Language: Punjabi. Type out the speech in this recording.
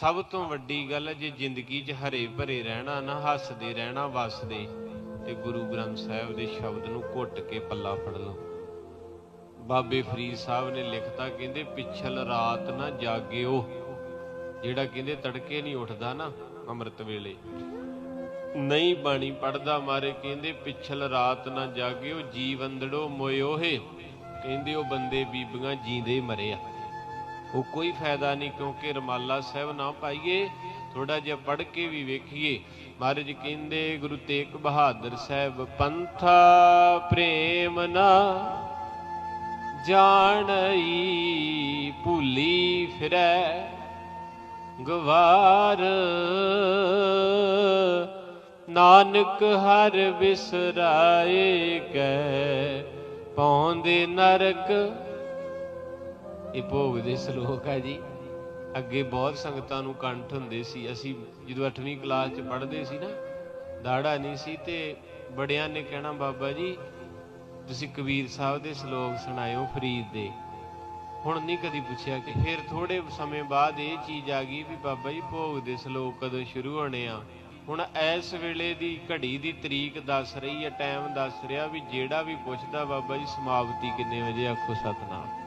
ਸਭ ਤੋਂ ਵੱਡੀ ਗੱਲ ਜੇ ਜ਼ਿੰਦਗੀ 'ਚ ਹਰੇ ਭਰੇ ਰਹਿਣਾ ਨਾ, ਹੱਸਦੇ ਰਹਿਣਾ, ਵਸਦੇ, ਤੇ ਗੁਰੂ ਗ੍ਰੰਥ ਸਾਹਿਬ ਦੇ ਸ਼ਬਦ ਨੂੰ ਘੁੱਟ ਕੇ ਪੱਲਾ ਫੜ ਲਓ। ਬਾਬੇ ਫਰੀਦ ਸਾਹਿਬ ਨੇ ਲਿਖਤਾ, ਕਹਿੰਦੇ, ਪਿਛਲ ਰਾਤ ਨਾ ਜਾਗਿਓ। ਜਿਹੜਾ ਕਹਿੰਦੇ, ਤੜਕੇ ਨਹੀਂ ਉੱਠਦਾ ਨਾ, ਅੰਮ੍ਰਿਤ ਵੇਲੇ। ਨਹੀਂ ਬਾਣੀ ਪੜਦਾ ਮਾਰੇ, ਕਹਿੰਦੇ, ਪਿਛਲ ਰਾਤ ਨਾ ਜਾਗਿਓ ਜੀਵੰਦੜੋ ਮੋਇਓਹੇ ਕਹਿੰਦੇ, ਉਹ ਬੰਦੇ ਬੀਬੀਆਂ ਜੀਂਦੇ ਮਰੇ ਆ। ਉਹ ਕੋਈ ਫਾਇਦਾ ਨਹੀਂ ਕਿਉਂਕਿ ਰਮਾਲਾ ਸਾਹਿਬ ਨਾ ਪਾਈਏ ਥੋੜਾ ਜਿਹਾ ਪੜ ਕੇ ਵੀ ਵੇਖੀਏ। ਮਹਾਰਾਜ ਕਹਿੰਦੇ, ਗੁਰੂ ਤੇਗ ਬਹਾਦਰ ਸਾਹਿਬ, ਪੰਥਾ ਪ੍ਰੇਮ ਨਾ ਜਾਣਈ, ਭੁੱਲੀ ਫਿਰੈ, ਗਵਾਰ ਨਾਨਕ ਹਰ ਬਿਸਰਾਏ, ਕੈ ਪੌਂਦੇ ਨਰਕ ਇਹ ਭੋਗ ਦੇ ਸ਼ਲੋਕ ਹੈ ਜੀ। ਅੱਗੇ ਬਹੁਤ ਸੰਗਤਾਂ ਨੂੰ ਕੰਠ ਹੁੰਦੇ ਸੀ। ਅਸੀਂ ਜਦੋਂ 8ਵੀਂ ਕਲਾਸ 'ਚ ਪੜ੍ਹਦੇ ਸੀ ਨਾ, ਦਾੜਾ ਨਹੀਂ ਸੀ ਤੇ ਬੜਿਆਂ ਨੇ ਕਹਿਣਾ, ਬਾਬਾ ਜੀ, ਤੁਸੀਂ ਕਬੀਰ ਸਾਹਿਬ ਦੇ ਸ਼ਲੋਕ ਸੁਣਾਇਓ ਫਰੀਦ ਦੇ। ਹੁਣ ਨਹੀਂ ਕਦੀ ਪੁੱਛਿਆ ਕਿ ਫਿਰ ਥੋੜੇ ਸਮੇਂ ਬਾਅਦ ਇਹ ਚੀਜ਼ ਆ ਗਈ ਵੀ ਬਾਬਾ ਜੀ, ਭੋਗ ਦੇ ਸ਼ਲੋਕ ਕਦੋਂ ਸ਼ੁਰੂ ਹੋਣੇ ਆ। ਹੁਣ ਇਸ ਵੇਲੇ ਦੀ ਘੜੀ ਦੀ ਤਰੀਕ ਦੱਸ ਰਹੀ ਹੈ ਟਾਈਮ ਦੱਸ ਰਿਹਾ ਵੀ ਜਿਹੜਾ ਵੀ ਪੁੱਛਦਾ ਬਾਬਾ ਜੀ, ਸਮਾਪਤੀ ਕਿੰਨੇ ਵਜੇ ਆਖੋ ਸਤਨਾਮ।